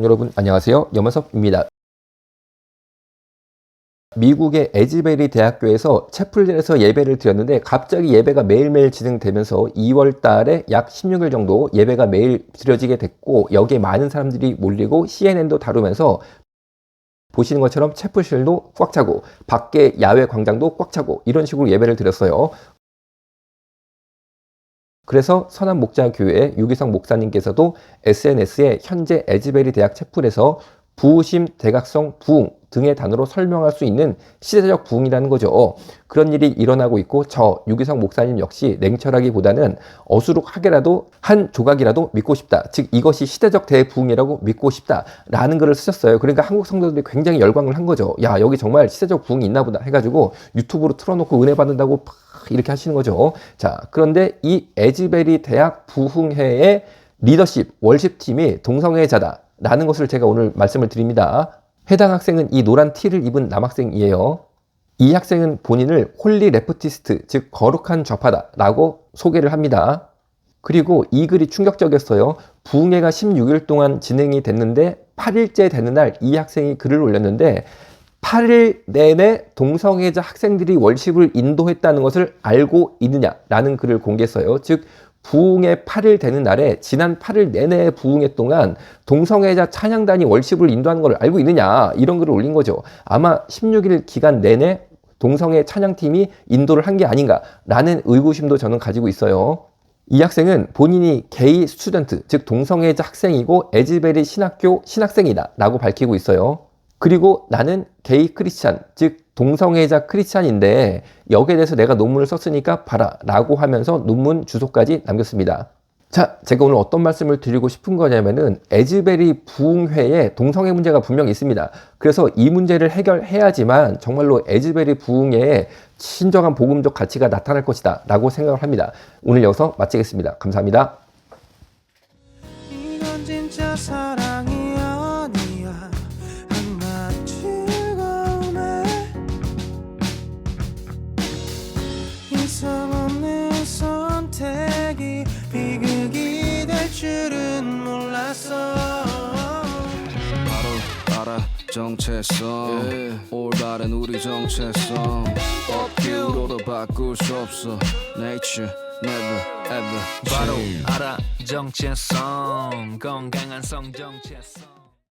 여러분 안녕하세요. 염원섭입니다. 미국의 에즈베리 대학교에서 채플린에서 예배를 드렸는데 갑자기 예배가 매일매일 진행되면서 2월 달에 약 16일 정도 예배가 매일 드려지게 됐고 여기에 많은 사람들이 몰리고 CNN도 다루면서 보시는 것처럼 채플실도 꽉 차고 밖에 야외 광장도 꽉 차고 이런 식으로 예배를 드렸어요. 그래서 선한 목자 교회 유기성 목사님께서도 SNS에 현재 에즈베리 대학 채플에서 부으심, 대각성, 부흥 등의 단어로 설명할 수 있는 시대적 부흥이라는 거죠. 그런 일이 일어나고 있고 저 유기성 목사님 역시 냉철하기보다는 어수룩하게라도 한 조각이라도 믿고 싶다. 즉 이것이 시대적 대부흥이라고 믿고 싶다라는 글을 쓰셨어요. 그러니까 한국 성도들이 굉장히 열광을 한 거죠. 야 여기 정말 시대적 부흥이 있나 보다 해가지고 유튜브로 틀어놓고 은혜 받는다고 팍 이렇게 하시는 거죠. 자 그런데 이 에즈베리 대학 부흥회의 리더십 월십 팀이 동성애자다. 라는 것을 제가 오늘 말씀을 드립니다. 해당 학생은 이 노란 티를 입은 남학생이에요. 이 학생은 본인을 홀리 레프티스트, 즉 거룩한 좌파다라고 소개를 합니다. 그리고 이 글이 충격적이었어요. 부흥회가 16일 동안 진행이 됐는데 8일째 되는 날 이 학생이 글을 올렸는데 8일 내내 동성애자 학생들이 월십을 인도했다는 것을 알고 있느냐라는 글을 공개했어요. 즉 부흥회 8일 되는 날에 지난 8일 내내 부흥회 동안 동성애자 찬양단이 월십을 인도하는 걸 알고 있느냐 이런 글을 올린 거죠. 아마 16일 기간 내내 동성애 찬양팀이 인도를 한 게 아닌가라는 의구심도 저는 가지고 있어요. 이 학생은 본인이 게이 스튜던트, 즉 동성애자 학생이고 에즈베리 신학교 신학생이다 라고 밝히고 있어요. 그리고 나는 게이 크리스찬, 즉 동성애자 크리스찬인데 여기에 대해서 내가 논문을 썼으니까 봐라 라고 하면서 논문 주소까지 남겼습니다. 자, 제가 오늘 어떤 말씀을 드리고 싶은 거냐면은 에즈베리 부흥회에 동성애 문제가 분명히 있습니다. 그래서 이 문제를 해결해야지만 정말로 에즈베리 부흥회에 신정한 복음적 가치가 나타날 것이다 라고 생각을 합니다. 오늘 여기서 마치겠습니다. 감사합니다. 정체성. 올바른 우리 정체성. 업으로도 바꿀 수 없어. Nature never ever 바로 알아. 정체성. 건강한 성 정체성